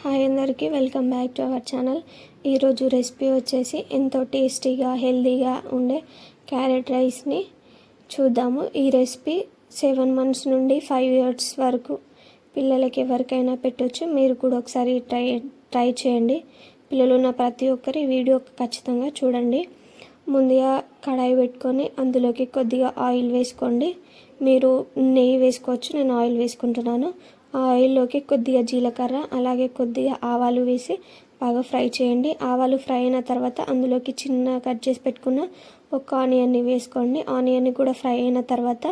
Hi అందరికీ welcome back to our channel. ఈరోజు recipe వచ్చేసి ఎంతో టేస్టీగా హెల్తీగా ఉండే క్యారెట్ రైస్ని చూద్దాము. ఈ రెసిపీ సెవెన్ మంత్స్ నుండి ఫైవ్ ఇయర్స్ వరకు పిల్లలకి ఎవరికైనా పెట్టొచ్చు. మీరు కూడా ఒకసారి ట్రై ట్రై చేయండి. పిల్లలు ఉన్న ప్రతి ఒక్కరి వీడియో ఖచ్చితంగా చూడండి. ముందుగా కడాయి పెట్టుకొని అందులోకి కొద్దిగా ఆయిల్ వేసుకోండి. మీరు నెయ్యి వేసుకోవచ్చు నేను ఆయిల్ వేసుకుంటున్నాను. ఆ ఆయిల్లోకి కొద్దిగా జీలకర్ర అలాగే కొద్దిగా ఆవాలు వేసి బాగా ఫ్రై చేయండి. ఆవాలు ఫ్రై అయిన తర్వాత అందులోకి చిన్న కట్ చేసి పెట్టుకున్న ఒక ఆనియన్ని వేసుకోండి. ఆనియన్ని కూడా ఫ్రై అయిన తర్వాత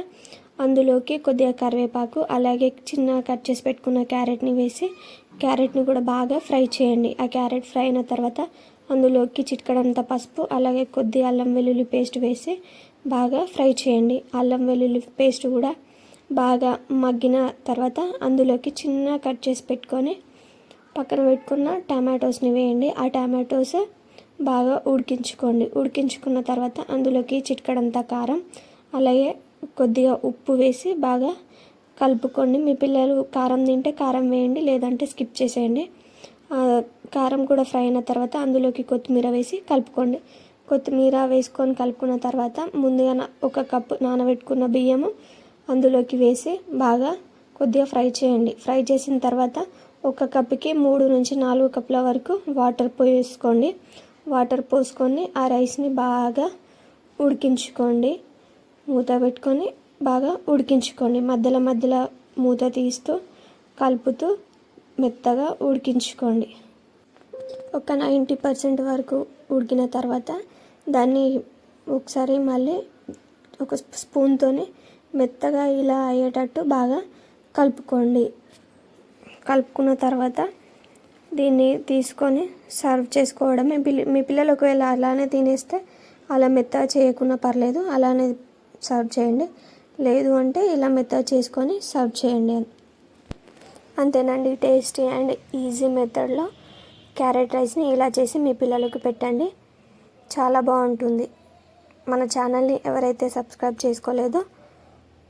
అందులోకి కొద్దిగా కరివేపాకు అలాగే చిన్న కట్ చేసి పెట్టుకున్న క్యారెట్ని వేసి క్యారెట్ని కూడా బాగా ఫ్రై చేయండి. ఆ క్యారెట్ ఫ్రై అయిన తర్వాత అందులోకి చిట్కడంత పసుపు అలాగే కొద్ది అల్లం వెల్లుల్లి పేస్ట్ వేసి బాగా ఫ్రై చేయండి. అల్లం వెల్లుల్లి పేస్ట్ కూడా బాగా మగ్గిన తర్వాత అందులోకి చిన్న కట్ చేసి పెట్టుకొని పక్కన పెట్టుకున్న టమాటోస్ని వేయండి. ఆ టమాటోస్ బాగా ఉడికించుకోండి. ఉడికించుకున్న తర్వాత అందులోకి చిట్కడంతా కారం అలాగే కొద్దిగా ఉప్పు వేసి బాగా కలుపుకోండి. మీ పిల్లలు కారం తింటే కారం వేయండి లేదంటే స్కిప్ చేసేయండి. కారం కూడా ఫ్రై అయిన తర్వాత అందులోకి కొత్తిమీర వేసి కలుపుకోండి. కొత్తిమీర వేసుకొని కలుపుకున్న తర్వాత ముందుగా ఒక కప్పు నానబెట్టుకున్న బియ్యము అందులోకి వేసి బాగా కొద్దిగా ఫ్రై చేయండి. ఫ్రై చేసిన తర్వాత ఒక కప్పుకి మూడు నుంచి నాలుగు కప్పుల వరకు వాటర్ పోసుకోండి. వాటర్ పోసుకొని ఆ రైస్ని బాగా ఉడికించుకోండి. మూత పెట్టుకొని బాగా ఉడికించుకోండి. మధ్యలో మధ్యలో మూత తీస్తూ కలుపుతూ మెత్తగా ఉడికించుకోండి. ఒక నైంటీ పర్సెంట్ వరకు ఉడికిన తర్వాత దాన్ని ఒకసారి మళ్ళీ ఒక స్పూన్తోని మెత్తగా ఇలా అయ్యేటట్టు బాగా కలుపుకోండి. కలుపుకున్న తర్వాత దీన్ని తీసుకొని సర్వ్ చేసుకోవడం మీ పిల్ల మీ పిల్లలు ఒకవేళ అలానే తినేస్తే అలా మెత్తగా చేయకుండా పర్లేదు అలానే సర్వ్ చేయండి. లేదు అంటే ఇలా మెత్తగా చేసుకొని సర్వ్ చేయండి. అంతేనండి టేస్టీ అండ్ ఈజీ మెథడ్లో క్యారెట్ రైస్ని ఇలా చేసి మీ పిల్లలకు పెట్టండి. చాలా బాగుంటుంది. మన ఛానల్ని ఎవరైతే సబ్స్క్రైబ్ చేసుకోలేదో